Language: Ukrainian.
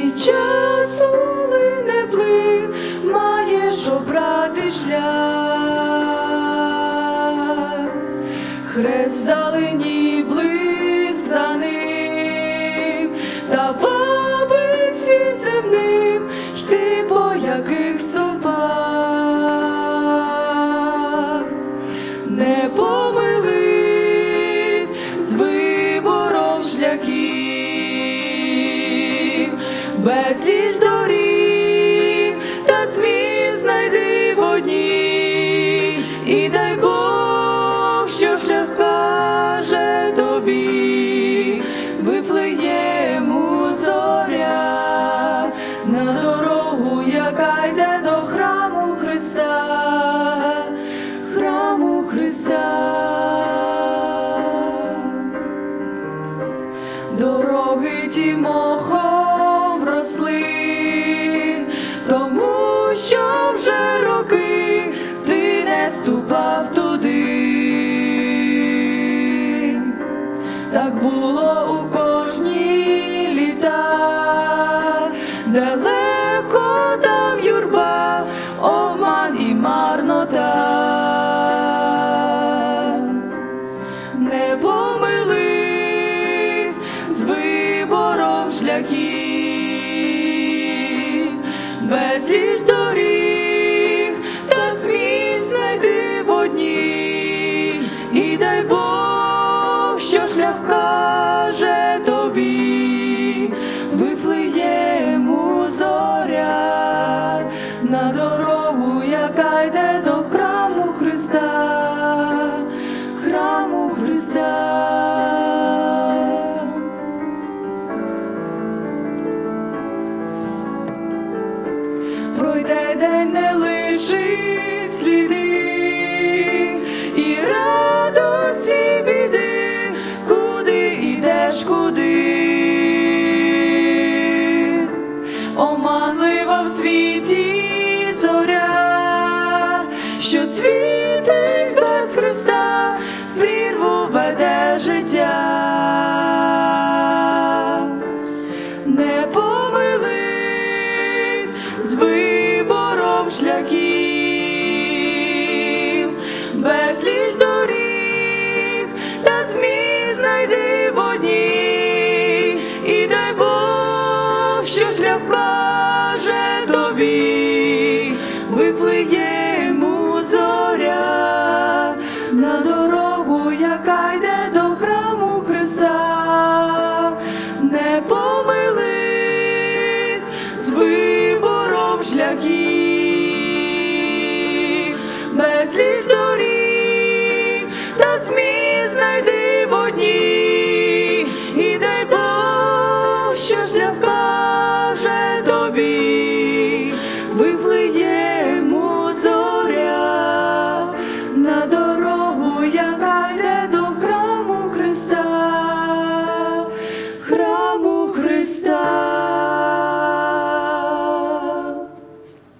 часу лине плин, маєш обрати шлях, хрест вдалині блиск за ним, та вабить світ земним, йти по яких стопах. Не помились безліч доріг та зміст знайди в одній, і дай Бог, що шлях каже тобі, вифлеєму зоря на дорогу, яка йде до храму Христа, храму Христа. Дороги ті мохом було у кожні літа, далеко там юрба, обман і марнота. Не помились з вибором шляхів, Христа, храму Христа. Пройде день не лишить сліди і радості біди, куди ідеш, куди. Оманлива в світі зоря, що без Христа в прірву веде життя, не помились з вибором шляхів, безліч доріг та зміст знайди в одній і дай Бог, що шлях каже тобі, виплиє. Зоря на дорогу.